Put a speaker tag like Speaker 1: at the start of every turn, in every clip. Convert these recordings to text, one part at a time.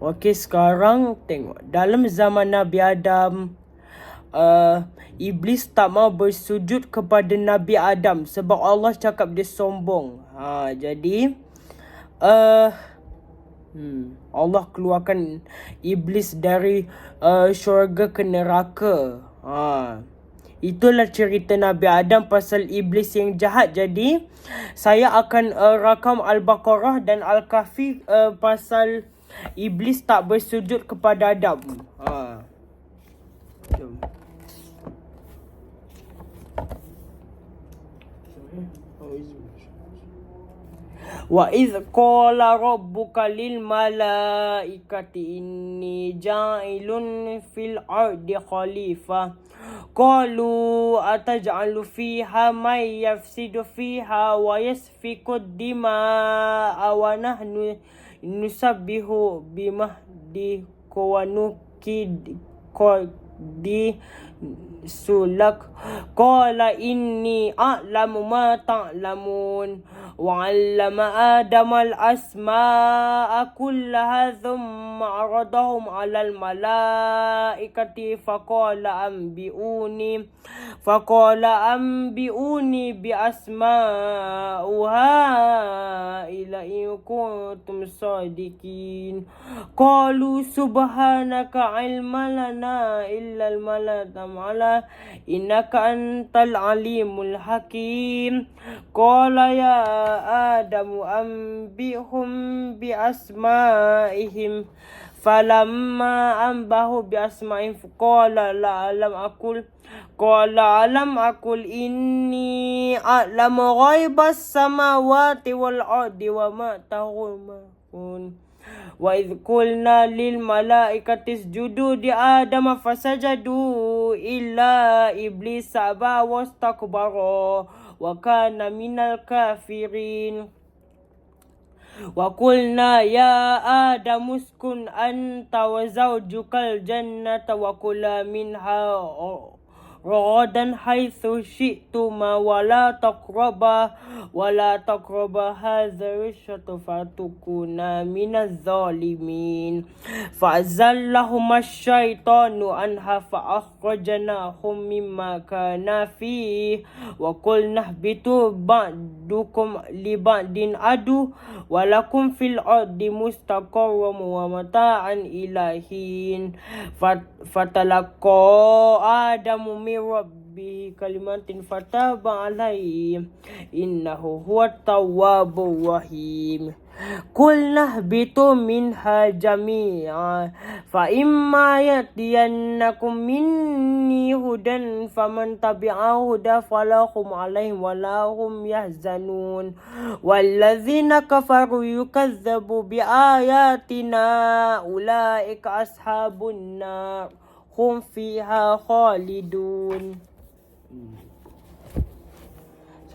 Speaker 1: Okey, sekarang tengok. Dalam zaman Nabi Adam, uh, Iblis tak mau bersujud kepada Nabi Adam sebab Allah cakap dia sombong. Ha, jadi, uh, hmm, Allah keluarkan Iblis dari uh, syurga ke neraka. Ha. Itulah cerita Nabi Adam pasal iblis yang jahat. Jadi, saya akan uh, rakam Al-Baqarah dan Al-Kahfi uh, pasal iblis tak bersujud kepada Adam. Ha. Jom. Wa iz qala rabbuka lil malaikati inni ja'ilun fil ardi khalifah qalu ataj'alu fiha may yafsidu fiha wa yasfiku dima'a wa nahnu nusabbihu bimahdi wa di sulak. Qala inni a'lamu ma ta'lamun. wa وعلم آدم الأسماء كلها ثم عرضهم على الملائكة فقال أنبئوني فقال أنبئوني بأسماء هؤلاء إن كنتم صادقين. قالوا سبحانك علم لنا إلا الملأ إنك أنت العليم الحكيم. قال يا qala ya adamu anbihum bi asmaihim falamma anbahu bi asma'ihim qala la alam aqul qala alam aqul inni a'lamu ghaibas samawati wal ardi wa ma tahun وإذ قلنا للملائكة اسجدوا لآدم فسجدوا إلا إبليس أبى واستكبر وكان من الكافرين وقلنا يا آدم اسكن أنت وزوجك الجنة وكلا منها رغدا حيث شئتما ولا تقربا ولا تقربا هذا الشط فتكونا من الظالمين فأزلهما الشيطان عنها فأخرجناهم مما كان فيه وقلنا اهبطوا بعضكم لبعض عدو ولكم في الأرض مستقر ومتاع إلى حين فتلقى آدم من ربه كلمات فتاب عليه إنه هو التواب الرحيم. قلنا اهبطوا منها جميعا. فإما يأتينكم مني هدى فمن تبع هدى فلا هم عليهم ولا هم يحزنون. والذين كفروا يكذبوا بآياتنا أولئك أصحاب النار. Hum fiha khalidun.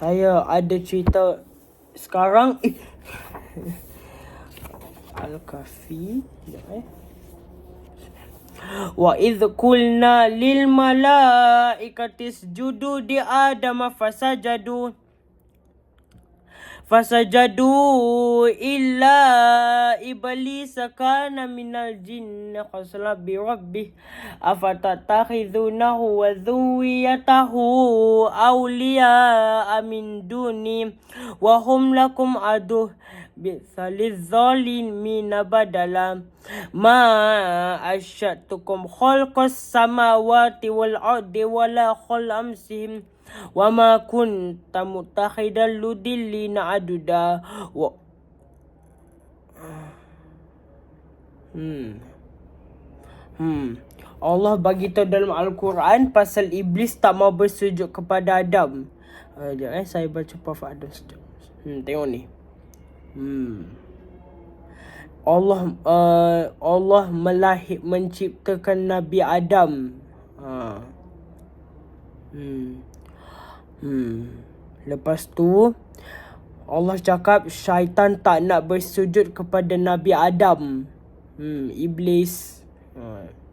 Speaker 1: Saya ada cerita sekarang eh. Al-Kafi eh. Wa idh qulna lil malaikati isjudu di Adam fasajadu fasajadu illa iblis kana minal jinn qasla bi rabbih afatatakhidhunahu wa dhuwiyatahu awliya amin duni. Wa hum lakum aduh bisalizolin minaba dalam ma asyad tukum khulqas samawati wal ardi wala khulamsihim wa ma kunta mutakhidal ludillina aduda wa hmm hmm Allah bagi tahu dalam al-Quran pasal iblis tak mau bersujud kepada Adam. Uh, eh saya baca Prof Adam sekejap. Hmm tengok ni. Hmm. Allah uh, Allah melahir menciptakan Nabi Adam. Ha. Hmm. Hmm. Lepas tu Allah cakap syaitan tak nak bersujud kepada Nabi Adam. Hmm, iblis. Hmm.